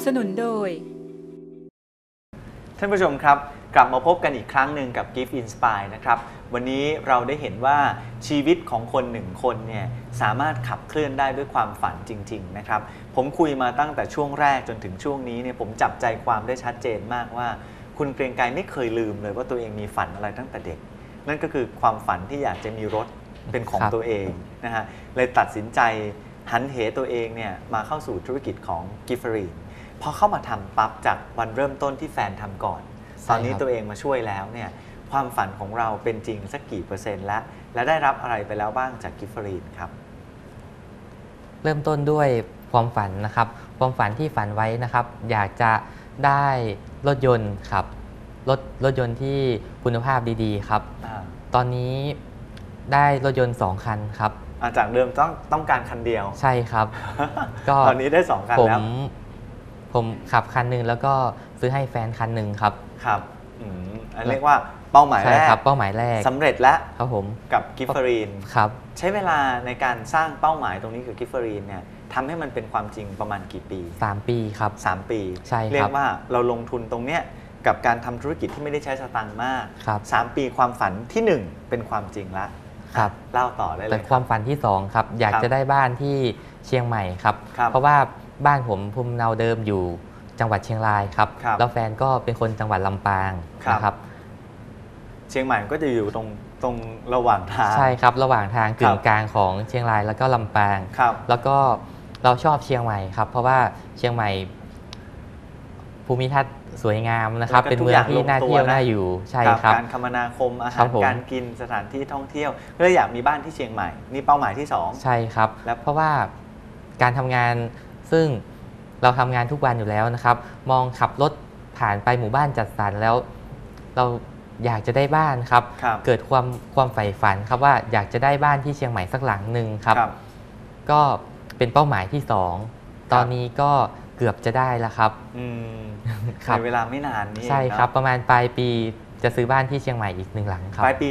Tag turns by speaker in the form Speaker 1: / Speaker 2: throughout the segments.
Speaker 1: บสนุนโดย
Speaker 2: ท่านผู้ชมครับ กลับมาพบกันอีกครั้งหนึ่งกับ Gift Inspire นะครับ วันนี้เราได้เห็นว่าชีวิตของคนหนึ่งคนเนี่ยสามารถขับเคลื่อนได้ด้วยความฝันจริง ๆ นะครับ ผมคุยมาตั้งแต่ช่วงแรกจนถึงช่วงนี้เนี่ยผมจับใจความได้ชัดเจนมากว่า คุณเกรียงไกรไม่เคยลืมเลยว่าตัวเองมีฝันอะไรตั้งแต่เด็ก นั่นก็คือความฝันที่อยากจะมีรถเป็นของ
Speaker 3: ครับ
Speaker 2: ตัวเองนะฮะเลยตัดสินใจหันเหตัวเองเนี่ยมาเข้าสู่ธุรกิจของกิฟฟรีน พอเข้ามาทำปั๊บจากวันเริ่มต้นที่แฟนทำก่อน
Speaker 3: ใช่
Speaker 2: ตอนนี้
Speaker 3: ครับ
Speaker 2: ตัวเองมาช่วยแล้วเนี่ยความฝันของเราเป็นจริงสักกี่เปอร์เซ็นต์แล้วและได้รับอะไรไปแล้วบ้างจากกิฟฟรีนครับ
Speaker 3: เริ่มต้นด้วยความฝันนะครับ ความฝันที่ฝันไว้นะครับ อยากจะได้รถยนต์ครับรถรถยนต์ที่คุณภาพดีๆ ครับ
Speaker 2: อ่า
Speaker 3: ตอนนี้ได้รถยนต์ 2 คันครับ
Speaker 2: อ่าจากเดิมต้องต้องการคันเดียว
Speaker 3: ใช่ครับ ก็
Speaker 2: ตอนนี้ได้สองคัน
Speaker 3: ผม
Speaker 2: แล้ว
Speaker 3: ผม ขับคันหนึ่งแล้วก็ซื้อให้แฟนคันหนึ่งครับ
Speaker 2: ครับอืมอันเรียกว่าเป้าหมาย
Speaker 3: ใช่
Speaker 2: แรก
Speaker 3: ครับเป้าหมายแรก
Speaker 2: สำเร็จแล้ว
Speaker 3: ครับผม
Speaker 2: กับกิฟฟรีน
Speaker 3: ครับ
Speaker 2: ใช้เวลาในการสร้างเป้าหมายตรงนี้กับกิฟฟรีนเนี่ยทำให้มันเป็นความจริงประมาณกี่ปี
Speaker 3: 3 ปีครับ
Speaker 2: 3 ปี
Speaker 3: ใช่ครับ
Speaker 2: เรียกว่าเราลงทุนตรงเนี้ยกับการทำธุรกิจที่ไม่ได้ใช้สตังค์มาก
Speaker 3: ครับ
Speaker 2: 3 ปีความฝันทีหนึ่1เป็นความจริงละ
Speaker 3: ครับ
Speaker 2: เล่าต่อได้เล
Speaker 3: แต่
Speaker 2: ย
Speaker 3: ความฝันที่2ครับอยาก
Speaker 2: ครับ
Speaker 3: จะได้บ้านที่เชียงใหม่ครับ
Speaker 2: ครับ
Speaker 3: เพราะว่า บ้านผมภูมิลำเนาเดิมอยู่จังหวัดเชียงรายครับ
Speaker 2: ครับ
Speaker 3: แล้วแฟนก็เป็นคนจังหวัดลำปาง
Speaker 2: ครับ
Speaker 3: นะครับ
Speaker 2: เชียงใหม่ก็จะอยู่ตรงตรงระหว่างทาง
Speaker 3: ใช่ครับระหว่างทางกึ่
Speaker 2: ค
Speaker 3: ง
Speaker 2: รับ
Speaker 3: กลางของเชียงรายแล้วก็ลำปาง
Speaker 2: ครับ
Speaker 3: แล้วก็เราชอบเชียงใหม่ครับ เพราะว่าเชียงใหม่ ภูมิทัศน์สวยงามนะครับ
Speaker 2: แล้วก็
Speaker 3: เป็น
Speaker 2: ทุก
Speaker 3: เมื
Speaker 2: อ
Speaker 3: อง
Speaker 2: ย่าง
Speaker 3: ที่น่า
Speaker 2: ลงตัว
Speaker 3: เที่ยว
Speaker 2: นะ
Speaker 3: น่าอยู่ใช่ครับ
Speaker 2: การคมนาคมอา
Speaker 3: ครั
Speaker 2: หาร
Speaker 3: บผม
Speaker 2: การกินสถานที่ท่องเที่ยวก็เลยอยากมีบ้านที่เชียงใหม่นี่เป้าหมายที่สอง
Speaker 3: ใช่ครับ
Speaker 2: แล้ว
Speaker 3: เพราะว่าการทำงาน ซึ่งเราทำงานทุกวันอยู่แล้วนะครับ มองขับรถผ่านไปหมู่บ้านจัดสรรแล้ว เราอยากจะได้บ้านครับ
Speaker 2: ครับ
Speaker 3: เกิดความความใฝ่ฝันครับว่าอยากจะได้บ้านที่เชียงใหม่สักหลังหนึ่งครับ
Speaker 2: ครับ
Speaker 3: ก็เป็นเป้าหมายที่สองตอนนี้ก็เกือบจะได้แล้วครับ
Speaker 2: อืม
Speaker 3: ครับ
Speaker 2: ในเวลาไม่นานนี้
Speaker 3: ใช่
Speaker 2: เองเนอะ
Speaker 3: ครับ ประมาณปลายปีจะซื้อบ้านที่เชียงใหม่อีกหนึ่งหลังครับ
Speaker 2: ปลายปี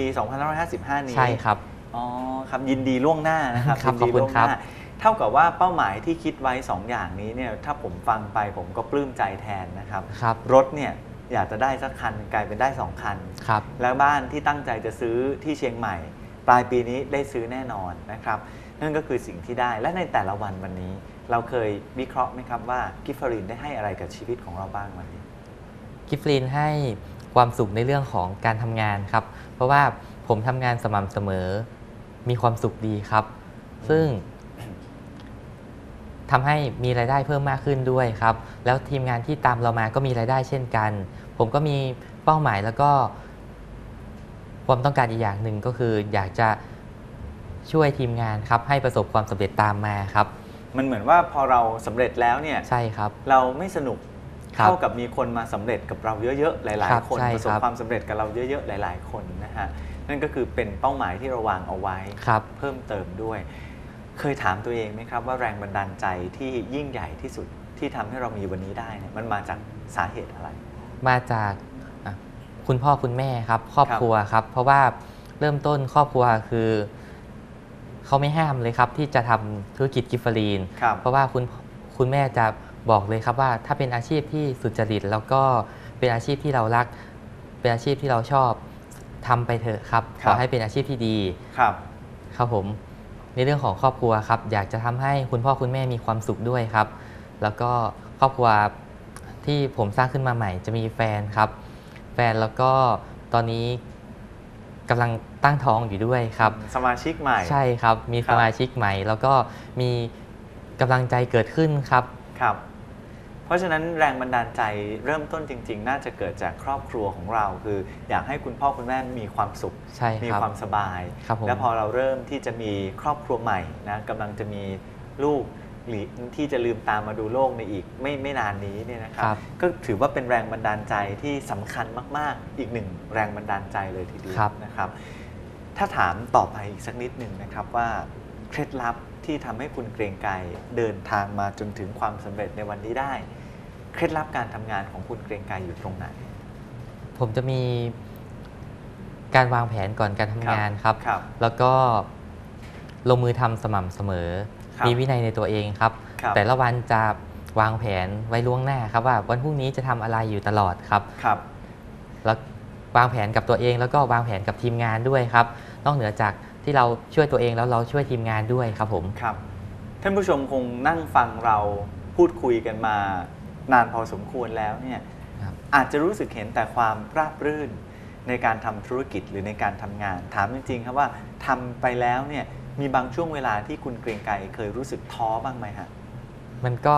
Speaker 2: 2555 นี้
Speaker 3: ใช่ครับ
Speaker 2: อ๋อครับยินดีล่วงหน้านะครับ
Speaker 3: ครับ
Speaker 2: ยินดี
Speaker 3: ขอบคุณ
Speaker 2: ล่วงห
Speaker 3: ครั
Speaker 2: น้า
Speaker 3: บ
Speaker 2: เท่ากับว่าเป้าหมายที่คิดไว้ 2 อย่างนี้เนี่ยถ้าผมฟังไปผมก็ปลื้มใจแทนนะครับ
Speaker 3: ครับ
Speaker 2: รถเนี่ยอยากจะได้สักคันกลายเป็นได้ 2 คัน
Speaker 3: ครับ
Speaker 2: แล้วบ้านที่ตั้งใจจะซื้อที่เชียงใหม่ ปลายปีนี้ได้ซื้อแน่นอนนะครับ นั่นก็คือสิ่งที่ได้และในแต่ละวันวันนี้ เราเคยวิเคราะห์ไหมครับว่ากิฟฟรินได้ให้อะไรกับชีวิตของเราบ้างวันนี้
Speaker 3: กิฟฟลินให้ความสุขในเรื่องของการทำงานครับ เพราะว่าผมทำงานสม่ำเสมอ มีความสุขดีครับ ซึ่ง ทำให้มีรายได้เพิ่มมากขึ้นด้วยครับ แล้วทีมงานที่ตามเรามาก็มีรายได้เช่นกัน ผมก็มีเป้าหมายแล้วก็ความต้องการอีกอย่างหนึ่งก็คืออยากจะช่วยทีมงานครับให้ประสบความสำเร็จตามมาครับ
Speaker 2: มันเหมือนว่าพอเราสำเร็จแล้วเนี่ย
Speaker 3: ใช่ครับ
Speaker 2: เราไม่สนุก
Speaker 3: ครับ
Speaker 2: เท่ากับมีคนมาสำเร็จกับเราเยอะๆ หลาย
Speaker 3: ครับ
Speaker 2: ๆคน
Speaker 3: ใช่
Speaker 2: ประสบ
Speaker 3: ครับ
Speaker 2: ความสำเร็จกับเราเยอะๆ หลาย ๆ คนนะฮะนั่นก็คือเป็นเป้าหมายที่เราวางเอาไว้
Speaker 3: ครับ
Speaker 2: เพิ่มเติมด้วย เคยถามตัวเองไหมครับว่าแรงบันดาลใจที่ยิ่งใหญ่ที่สุดที่ทำให้เรามีวันนี้ได้เนี่ยมันมาจากสาเหตุอะไร
Speaker 3: มาจากอะคุณพ่อคุณแม่ครับครอบ
Speaker 2: ครับ
Speaker 3: ครัวครับ เพราะว่าเริ่มต้นครอบครัวคือเขาไม่ห้ามเลยครับ ที่จะทำธุรกิจกิฟเฟอรีน
Speaker 2: ครับ
Speaker 3: เพราะว่าคุณคุณแม่จะบอกเลยครับว่าถ้าเป็นอาชีพที่สุจริต แล้วก็เป็นอาชีพที่เรารัก เป็นอาชีพที่เราชอบทำไปเถอะครับ
Speaker 2: ค
Speaker 3: ข
Speaker 2: รับ
Speaker 3: อให้เป็นอาชีพที่ดี
Speaker 2: ครับ
Speaker 3: ครับผม ในเรื่องของครอบครัวครับ อยากจะทำให้คุณพ่อคุณแม่มีความสุขด้วยครับ แล้วก็ครอบครัวที่ผมสร้างขึ้นมาใหม่ จะมีแฟนครับ แฟนแล้วก็ตอนนี้กำลังตั้งท้องอยู่ด้วยครับ
Speaker 2: สมาชิกใหม่
Speaker 3: ใช่ครับ มี
Speaker 2: ครั
Speaker 3: ส
Speaker 2: บ
Speaker 3: มาชิกใหม่ แล้วก็มีกำลังใจเกิดขึ้นครับ
Speaker 2: ครับ เพราะฉะนั้นแรงบันดาลใจเริ่มต้นจริง ๆ น่าจะเกิดจากครอบครัวของเรา คืออยากให้คุณพ่อคุณแม่มีความสุข
Speaker 3: ใช่
Speaker 2: มี
Speaker 3: ครับ
Speaker 2: ความสบาย
Speaker 3: ครับผม
Speaker 2: และพอเราเริ่มที่จะมีครอบครัวใหม่นะกำลังจะมีลูกหรือที่จะลืมตามมาดูโลกในอีกไม่ไม่นานนี้เนี่ยนะครับ
Speaker 3: ครับ
Speaker 2: ก็ถือว่าเป็นแรงบันดาลใจที่สำคัญมาก ๆ อีกหนึ่งแรงบันดาลใจเลยทีเดียว
Speaker 3: ครับ
Speaker 2: นะครับ ถ้าถามต่อไปอีกสักนิดหนึ่งนะครับว่าเคล็ดลับที่ทำให้คุณเกรียงไกรเดินทางมาจนถึงความสำเร็จในวันนี้ได้ เคล็ดลับการทำงานของคุณเกรียงไกรอยู่ตรงไหน
Speaker 3: ผมจะมีการวางแผนก่อนการทำงานครับ
Speaker 2: ครับ
Speaker 3: แล้วก็ลงมือทำสม่ำเสมอ
Speaker 2: ครับ
Speaker 3: มีวินัยในตัวเองครับ
Speaker 2: ครับ
Speaker 3: แต่ละวันจะวางแผนไว้ล่วงหน้าครับว่าวันพรุ่งนี้จะทำอะไรอยู่ตลอดครับ
Speaker 2: ครับ
Speaker 3: แล้ววางแผนกับตัวเองแล้วก็วางแผนกับทีมงานด้วยครับ นอกเหนือจากที่เราช่วยตัวเองแล้วเราช่วยทีมงานด้วยครับผม
Speaker 2: ครับท่านผู้ชมคงนั่งฟังเราพูดคุยกันมา นานพอสมควรแล้วเนี่ย
Speaker 3: ครับ
Speaker 2: อาจจะรู้สึกเห็นแต่ความราบรื่นในการทำธุรกิจหรือในการทำงาน ถามจริงๆครับว่าทำไปแล้วเนี่ยมีบางช่วงเวลาที่คุณเกรียงไกรเคยรู้สึกท้อบ้างไหมฮะ
Speaker 3: มันก็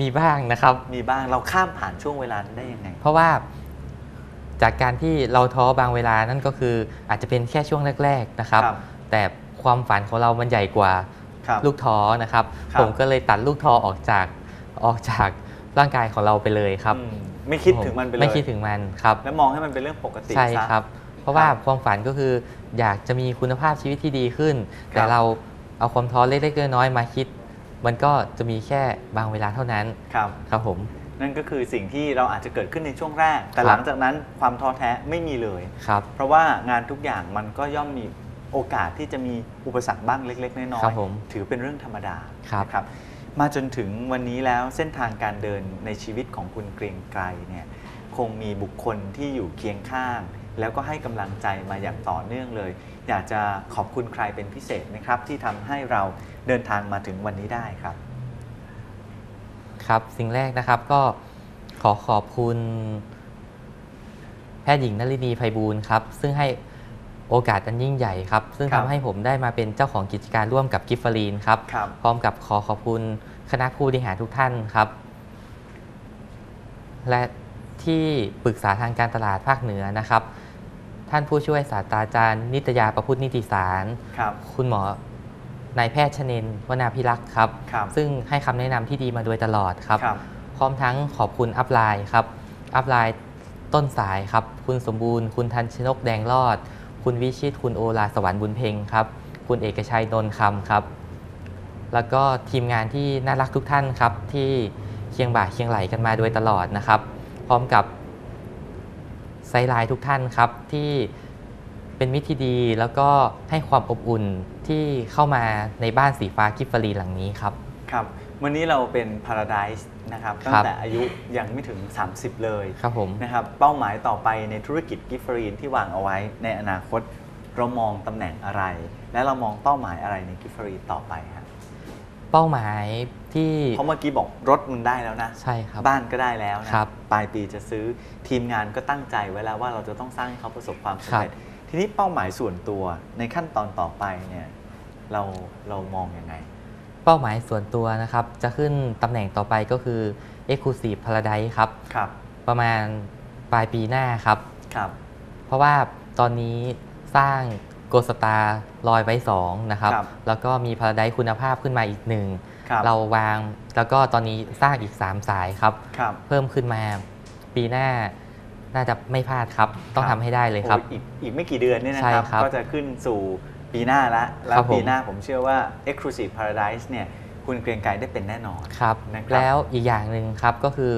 Speaker 3: มีบ้างนะครับ
Speaker 2: มีบ้างเราข้ามผ่านช่วงเวลานั้นได้ยังไง
Speaker 3: เพราะว่าจากการที่เราท้อบางเวลานั่นก็คืออาจจะเป็นแค่ช่วงแรก ๆนะครับ
Speaker 2: ครับ
Speaker 3: แต่ความฝันของเรามันใหญ่กว่า
Speaker 2: ครับ
Speaker 3: ลูกท้อนะครับ
Speaker 2: ครับ
Speaker 3: ผมก็เลยตัดลูกท้อออกจากออกจาก ร่างกายของเราไปเลยครับ
Speaker 2: อืมไม่คิดถึงมันไปเลย
Speaker 3: ไม่คิดถึงมันครับ
Speaker 2: แล้วมองให้มันเป็นเรื่องปกติ
Speaker 3: ใช่
Speaker 2: ซะ
Speaker 3: ครับ เพราะว่า
Speaker 2: ครับ
Speaker 3: ความฝันก็คืออยากจะมีคุณภาพชีวิตที่ดีขึ้น
Speaker 2: ครับ
Speaker 3: แต่เราเอาความท้อเล็กๆน้อยๆมาคิด มันก็จะมีแค่บางเวลาเท่านั้น
Speaker 2: ครับ
Speaker 3: ครับผม
Speaker 2: นั่นก็คือสิ่งที่เราอาจจะเกิดขึ้นในช่วงแรก แต่
Speaker 3: ครับ
Speaker 2: หลังจากนั้นความท้อแท้ไม่มีเลย
Speaker 3: ครับ
Speaker 2: เพราะว่างานทุกอย่างมันก็ย่อมมีโอกาสที่จะมีอุปสรรคบ้างเล็ก ๆ น้อ
Speaker 3: ครั
Speaker 2: ย
Speaker 3: บผม
Speaker 2: ๆถือเป็นเรื่องธรรมดา
Speaker 3: ครับ
Speaker 2: นะครับ มาจนถึงวันนี้แล้วเส้นทางการเดินในชีวิตของคุณเกรียงไกรเนี่ยคงมีบุคคลที่อยู่เคียงข้าง แล้วก็ให้กำลังใจมาอย่างต่อเนื่องเลย อยากจะขอบคุณใครเป็นพิเศษไหมครับ ที่ทำให้เราเดินทางมาถึงวันนี้ได้ครับ
Speaker 3: ครับสิ่งแรกนะครับก็ขอขอบคุณ แพทย์หญิงนลินีไพบูลย์ครับ ซึ่งให้ โอกาสอันยิ่งใหญ่ครับ ซึ่ง
Speaker 2: ครั
Speaker 3: ทำ
Speaker 2: บ
Speaker 3: ให้ผมได้มาเป็นเจ้าของกิจการร่วมกับกิฟฟรีนครับ
Speaker 2: ครับ
Speaker 3: พร้อมกับขอขอบคุณคณะผู้บริหารทุกท่านครับ และที่ปรึกษาทางการตลาดภาคเหนือนะครับ ท่านผู้ช่วยศาสตราจารย์ นิตยาประพุทธนิติสาร
Speaker 2: ครับ
Speaker 3: คุณหมอนายแพทย์ชเนนวนาพิรักษ์ครับ
Speaker 2: ครับ
Speaker 3: ซึ่งให้คำแนะนำที่ดีมาโดยตลอดครับ
Speaker 2: ครับ
Speaker 3: พร้อมทั้งขอบคุณอัพไลน์ครับ อัพไลน์ต้นสายครับ คุณสมบูรณ์ คุณทันชนกแดงรอด คุณวิชิต คุณโอลาสวรรค์บุญเพ็งครับ คุณเอกชัยนนท์คำครับ แล้วก็ทีมงานที่น่ารักทุกท่านครับ ที่เคียงบ่าเคียงไหลกันมาโดยตลอดนะครับ พร้อมกับไซไลน์ทุกท่านครับที่เป็นมิตรที่ดีแล้วก็ให้ความอบอุ่นที่เข้ามาในบ้านสีฟ้ากิฟฟรีหลังนี้ครับ
Speaker 2: ครับ วันนี้เราเป็น Paradise นะครับ
Speaker 3: ครับ
Speaker 2: ตั้งแต่อายุยังไม่ถึง 30 เลย
Speaker 3: ครับผม
Speaker 2: นะครับเป้าหมายต่อไปในธุรกิจกิฟฟรีนที่วางเอาไว้ในอนาคตเรามองตำแหน่งอะไร และเรามองเป้าหมายอะไรในกิฟฟรีนต่อไปครับ
Speaker 3: เป้าหมายที่
Speaker 2: เพราะเมื่อกี้บอกรถมันได้แล้วนะ
Speaker 3: ใช่ครับ
Speaker 2: บ้านก็ได้แล้วนะครับปลายปีจะซื้อทีมงานก็ตั้งใจไว้แล้วว่าเราจะต้องสร้างให้เขาประสบความสำเร็จทีนี้เป้าหมายส่วนตัวในขั้นตอนต่อไปเนี่ยเราเรามองยังไง
Speaker 3: เป้าหมายส่วนตัวนะครับ จะขึ้นตำแหน่งต่อไปก็คือ Exclusive Paradise ครับ
Speaker 2: ครับ
Speaker 3: ประมาณปลายปีหน้าครับ
Speaker 2: ครับ
Speaker 3: เพราะว่าตอนนี้สร้างโกสตาลอยไว้2นะครับ
Speaker 2: ครับ
Speaker 3: แล้วก็มี Paradise คุณภาพขึ้นมาอีกหนึ่ง
Speaker 2: ครับ
Speaker 3: เราวางแล้วก็ตอนนี้สร้างอีก 3 สายครับ
Speaker 2: ครับ
Speaker 3: เพิ่มขึ้นมาปีหน้าน่าจะไม่พลาดครับ ต้อง
Speaker 2: ครับ
Speaker 3: ทำให้ได้เลยครับ
Speaker 2: โอ้อีกอีกไม่กี่เดือนเนี่ยนะ
Speaker 3: ใช่
Speaker 2: ครับ
Speaker 3: ครับ
Speaker 2: ก็จะขึ้นสู่ ปีหน้าละแล้
Speaker 3: ครั
Speaker 2: ว
Speaker 3: บผม
Speaker 2: ปีหน้าผมเชื่อว่า Exclusive Paradise เนี่ยคุณเกรียงไกรได้เป็นแน่นอน
Speaker 3: ครับ
Speaker 2: นะครับ
Speaker 3: แล้วอีกอย่างหนึ่งครับก็คือ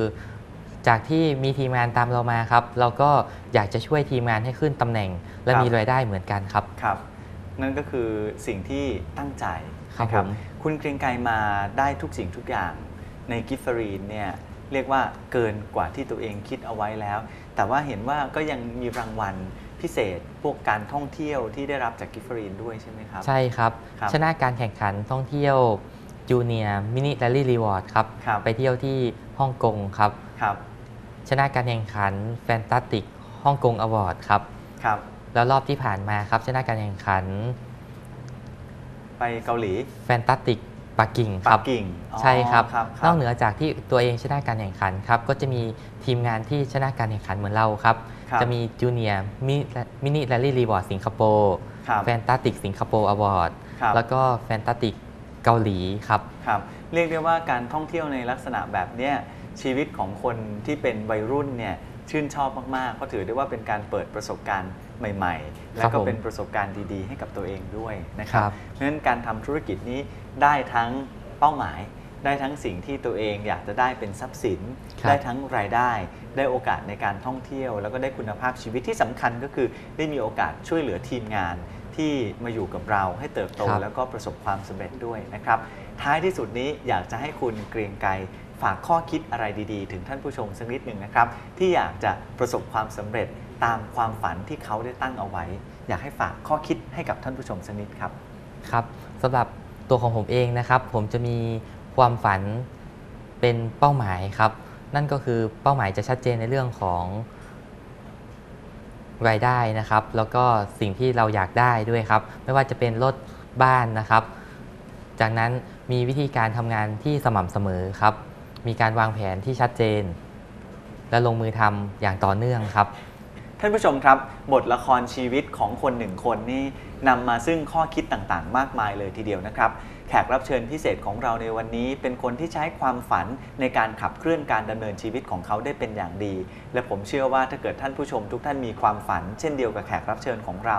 Speaker 3: จากที่มีทีมงานตามเรามาครับ เราก็อยากจะช่วยทีมงานให้ขึ้นตำแหน่ง และ
Speaker 2: ครับ
Speaker 3: มีรายได้เหมือนกันครับ
Speaker 2: ครับ นั่นก็คือสิ่งที่ตั้งใจ
Speaker 3: ครับ
Speaker 2: นะ
Speaker 3: ผม
Speaker 2: คุณเกรียงไกรมาได้ทุกสิ่งทุกอย่างในกิฟฟรีนเนี่ยเรียกว่าเกินกว่าที่ตัวเองคิดเอาไว้แล้ว แต่ว่าเห็นว่าก็ยังมีรางวัล พิเศษพวกการท่องเที่ยวที่ได้รับจากกิฟฟรีนด้วยใช่ไหมครับ
Speaker 3: ใช่ครับ
Speaker 2: ครับ
Speaker 3: ชนะการแข่งขันท่องเที่ยวจูเนียมินิ r รลลี่รีวอร์ดครับ
Speaker 2: ครับ
Speaker 3: ไปเที่ยวที่ฮ่องกงครับ
Speaker 2: ครับ
Speaker 3: ชนะการแข่งขันแฟนตาติกฮ่องกงอวอร์ดครับ
Speaker 2: ครับ
Speaker 3: แล้วรอบที่ผ่านมาครับ ชนะการแข่งขัน
Speaker 2: ไปเกาหลี
Speaker 3: แฟนตาติกปักกิ่งค
Speaker 2: ปั
Speaker 3: รั
Speaker 2: ก
Speaker 3: บ
Speaker 2: กิ่งอ๋อ
Speaker 3: ใช่ครับ
Speaker 2: ครับ
Speaker 3: นอกเหนือจากที่ตัวเองชนะการแข่งขันครับ ก็จะมีทีมงานที่ชนะการแข่งขันเหมือนเราครับ
Speaker 2: ครับ
Speaker 3: จะมีจูเนียมินิ r รลลี่รีวอร์ดสิงคโปร์
Speaker 2: ครับ
Speaker 3: แฟนตาติกสิงคโปร์อวอร์ด
Speaker 2: ครับ
Speaker 3: แล้วก็แฟนตาติกเกาหลีครับ
Speaker 2: ครับ เรียกได้ว่าการท่องเที่ยวในลักษณะแบบเนี้ยชีวิตของคนที่เป็นวัยรุ่นเนี่ยชื่นชอบมากๆเพราะถือได้ว่าเป็นการเปิดประสบการณ์ใหม่ ๆ แล้วก็
Speaker 3: ผม
Speaker 2: เป็นประสบการณ์ดีๆ ให้กับตัวเองด้วยนะค
Speaker 3: ครั
Speaker 2: รับบเพราะฉะนั้นการทำธุรกิจนี้ได้ทั้งเป้าหมาย ได้ทั้งสิ่งที่ตัวเองอยากจะได้เป็นทรัพย์สิน
Speaker 3: ครับ
Speaker 2: ได้ทั้งรายได้ ได้โอกาสในการท่องเที่ยว แล้วก็ได้คุณภาพชีวิตที่สำคัญก็คือได้มีโอกาสช่วยเหลือทีมงานที่มาอยู่กับเราให้เติบโต
Speaker 3: ครับ
Speaker 2: แล้วก็ประสบความสำเร็จด้วยนะครับ ท้ายที่สุดนี้อยากจะให้คุณเกรียงไกรฝากข้อคิดอะไรดีๆ ถึงท่านผู้ชมสักนิดหนึ่งนะครับ ที่อยากจะประสบความสำเร็จตามความฝันที่เขาได้ตั้งเอาไว้ อยากให้ฝากข้อคิดให้กับท่านผู้ชมสักนิดครับ
Speaker 3: ครับสำหรับตัวของผมเองนะครับ ผมจะมี ความฝันเป็นเป้าหมายครับ นั่นก็คือเป้าหมายจะชัดเจนในเรื่องของรายได้นะครับ แล้วก็สิ่งที่เราอยากได้ด้วยครับ ไม่ว่าจะเป็นรถบ้านนะครับ จากนั้นมีวิธีการทำงานที่สม่ำเสมอครับ มีการวางแผนที่ชัดเจน และลงมือทำอย่างต่อเนื่องครับ
Speaker 2: ท่านผู้ชมครับ บทละครชีวิตของคนหนึ่งคนนี่นำมาซึ่งข้อคิดต่างๆ มากมายเลยทีเดียวนะครับ แขกรับเชิญพิเศษของเราในวันนี้ เป็นคนที่ใช้ความฝันในการขับเคลื่อนการดำเนินชีวิตของเขาได้เป็นอย่างดี และผมเชื่อว่าถ้าเกิดท่านผู้ชมทุกท่านมีความฝัน เช่นเดียวกับแขกรับเชิญของเรา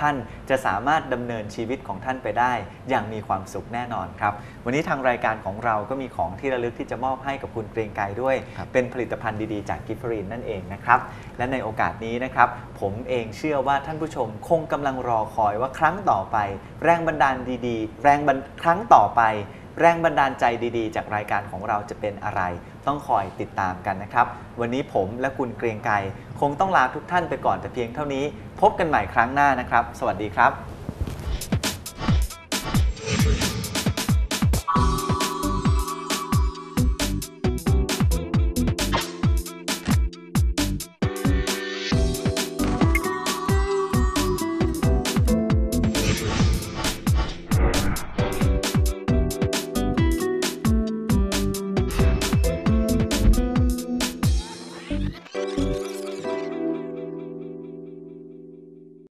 Speaker 2: ท่านจะสามารถดำเนินชีวิตของท่านไปได้ อย่างมีความสุขแน่นอนครับ วันนี้ทางรายการของเราก็มีของที่ระลึกที่จะมอบให้กับคุณเกรียงไกรด้วย
Speaker 3: ครับ
Speaker 2: เป็นผลิตภัณฑ์ดีๆจากกิฟฟรีนนั่นเองนะครับและในโอกาสนี้นะครับผมเองเชื่อว่าท่านผู้ชมคงกำลังรอคอยว่าครั้งต่อไป แรงบันดาลดีๆ แรงบันครั้งต่อไป แรงบันดาลใจดีๆ จากรายการของเราจะเป็นอะไร ต้องคอยติดตามกันนะครับ วันนี้ผมและคุณเกรียงไกรคงต้องลาทุกท่านไปก่อนแต่เพียงเท่านี้ พบกันใหม่ครั้งหน้านะครับ สวัสดีครับ